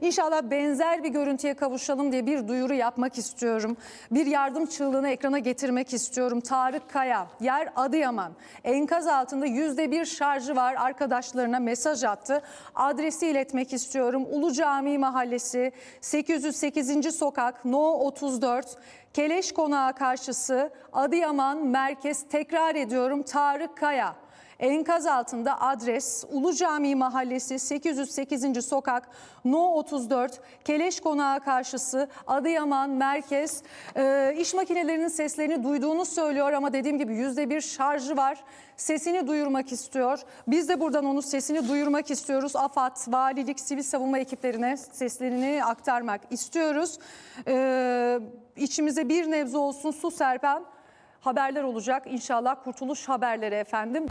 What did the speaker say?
İnşallah benzer bir görüntüye kavuşalım diye bir duyuru yapmak istiyorum. Bir yardım çığlığını ekrana getirmek istiyorum. Tarık Kaya, yer Adıyaman. Enkaz altında yüzde bir şarjı var. Arkadaşlarına mesaj attı. Adresi iletmek istiyorum. Ulu Cami Mahallesi, 808. Sokak, No 34. Keleş Konağı karşısı Adıyaman Merkez. Tekrar ediyorum Tarık Kaya. Enkaz altında adres Ulu Cami Mahallesi 808. Sokak No 34 Keleş Konağı karşısı Adıyaman Merkez Ee, iş makinelerinin seslerini duyduğunu söylüyor ama dediğim gibi yüzde bir şarjı var sesini duyurmak istiyor. Biz de buradan onun sesini duyurmak istiyoruz. AFAD, valilik, sivil savunma ekiplerine seslerini aktarmak istiyoruz. Ee, içimize bir nebze olsun su serpen haberler olacak. İnşallah kurtuluş haberleri efendim.